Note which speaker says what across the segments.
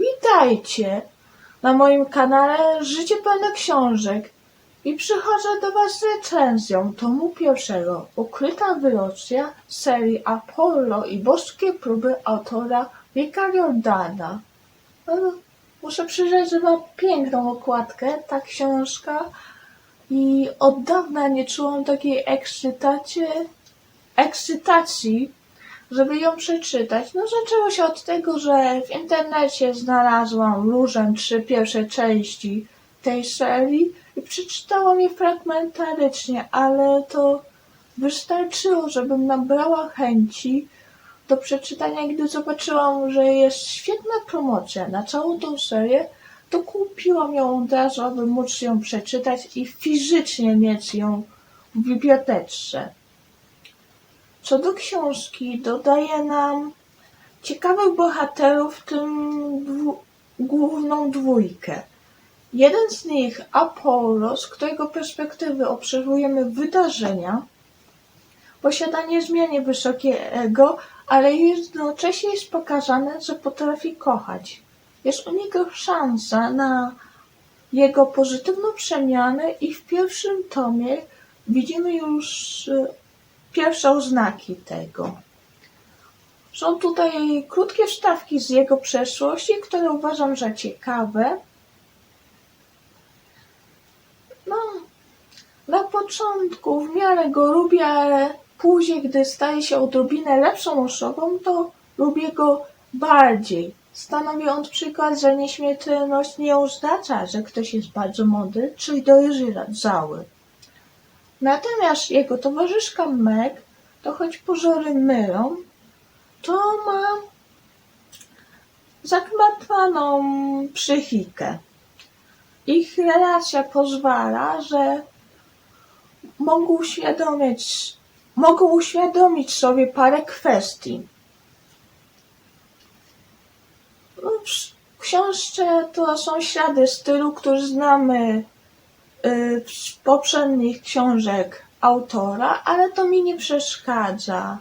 Speaker 1: Witajcie na moim kanale Życie pełne książek i przychodzę do Was z recenzją tomu pierwszego Ukryta wyrocznia serii Apollo i boskie próby autora Ricka Jordana. No, muszę przyznać, że ma piękną okładkę ta książka i od dawna nie czułam takiej ekscytacji, ekscytacji żeby ją przeczytać. No zaczęło się od tego, że w internecie znalazłam różem trzy pierwsze części tej serii i przeczytałam je fragmentarycznie, ale to wystarczyło, żebym nabrała chęci do przeczytania, gdy zobaczyłam, że jest świetna promocja na całą tą serię, to kupiłam ją od razu, aby móc ją przeczytać i fizycznie mieć ją w bibliotece. Co do książki, dodaje nam ciekawych bohaterów, w tym dwu, główną dwójkę. Jeden z nich, Apollo, z którego perspektywy obserwujemy wydarzenia, posiada niezmiernie wysokie ego, ale jednocześnie jest pokazane, że potrafi kochać. Jest u niego szansa na jego pozytywną przemianę i w pierwszym tomie widzimy już pierwsze oznaki tego. Są tutaj krótkie wstawki z jego przeszłości, które uważam za ciekawe. No, na początku w miarę go lubię, ale później, gdy staje się odrobinę lepszą osobą, to lubię go bardziej. Stanowi on przykład, że nieśmiertelność nie oznacza, że ktoś jest bardzo mądry, czyli dojrzały. Natomiast jego towarzyszka Meg, to choć pozory mylą, to ma zakmatwaną psychikę. Ich relacja pozwala, że mogą uświadomić, mogą uświadomić sobie parę kwestii. W książce to są ślady stylu, który znamy poprzednich książek autora, ale to mi nie przeszkadza.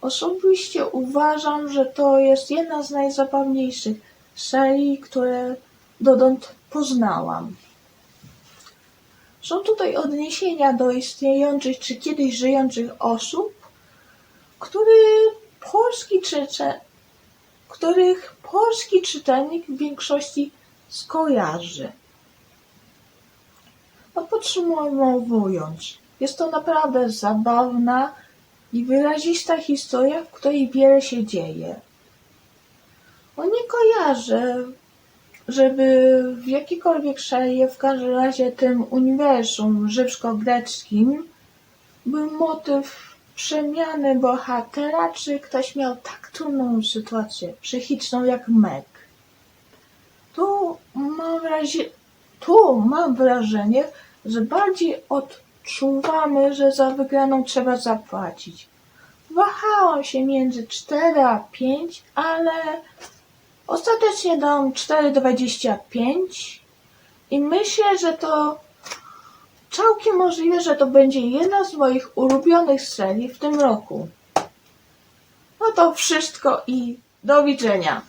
Speaker 1: Osobiście uważam, że to jest jedna z najzabawniejszych serii, które dotąd poznałam. Są tutaj odniesienia do istniejących czy kiedyś żyjących osób, który polski których polski czytelnik w większości skojarzy. No podsumowując, jest to naprawdę zabawna i wyrazista historia, w której wiele się dzieje. No nie kojarzę, żeby w jakikolwiek serii, w każdym razie tym uniwersum rzymsko-greckim, był motyw przemiany bohatera, czy ktoś miał tak trudną sytuację psychiczną jak Meg. Tu mam, wrazie, tu mam wrażenie, że bardziej odczuwamy, że za wygraną trzeba zapłacić. Wahałam się między 4 a 5, ale ostatecznie dam 4,25 i myślę, że to całkiem możliwe, że to będzie jedna z moich ulubionych serii w tym roku. No to wszystko i do widzenia.